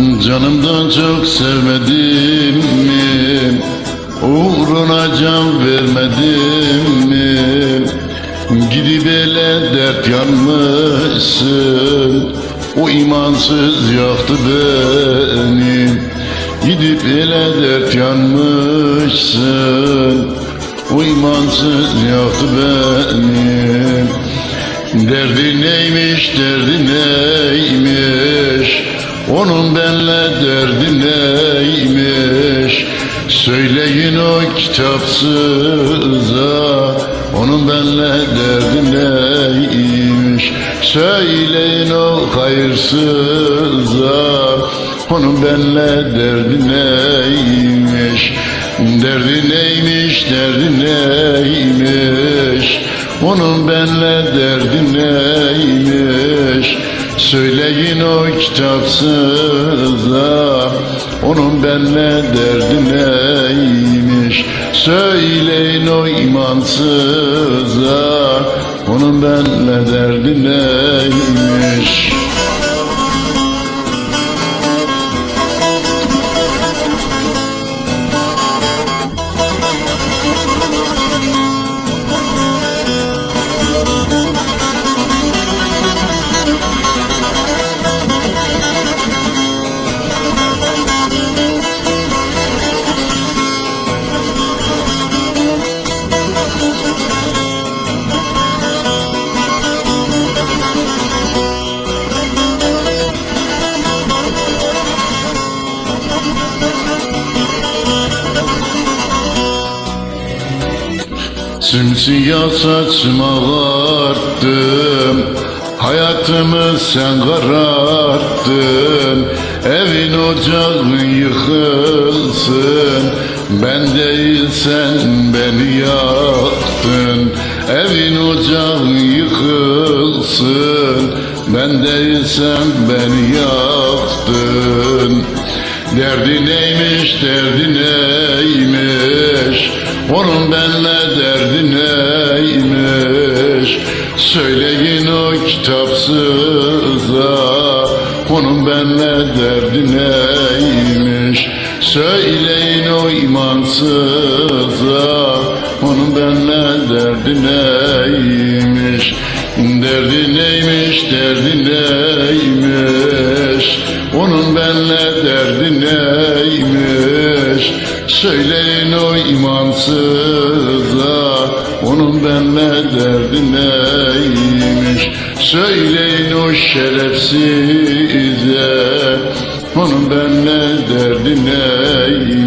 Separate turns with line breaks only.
Canımdan çok sevmedim mi? Uğruna can vermedim mi? Gidip ele dert yanmışsın. O imansız yaktı beni. Gidip ele dert yanmışsın. O imansız yaktı beni. Derdi neymiş, derdi neymiş Onun benle derdi neymiş? Söyleyin o kitapsıza. Onun benle derdi neymiş? Söyleyin o hayırsıza. Onun benle derdi neymiş? Derdi neymiş, derdi neymiş? Onun benle derdi neymiş Söyleyin o kitapsıza Onun benle derdi neymiş? Söyleyin o imansıza Onun benle derdi neymiş Simsiyah saçımı ağarttım. Hayatımı sen kararttın. Evin ocağın yıkılsın. Ben değil sen beni yaktın. Evin ocağın yıkılsın. Ben değil sen beni yaktın. Derdi neymiş, derdi neymiş Onun benle derdi neymiş? Söyleyin o kitapsıza. Onun benle derdi neymiş? Söyleyin o imansıza. Onun benle derdi neymiş? Derdi neymiş, derdi neymiş? Onun benle derdi neymiş Söyleyin o imansıza Onun benle derdi neymiş? Söyleyin o şerefsize Onun benle derdi neymiş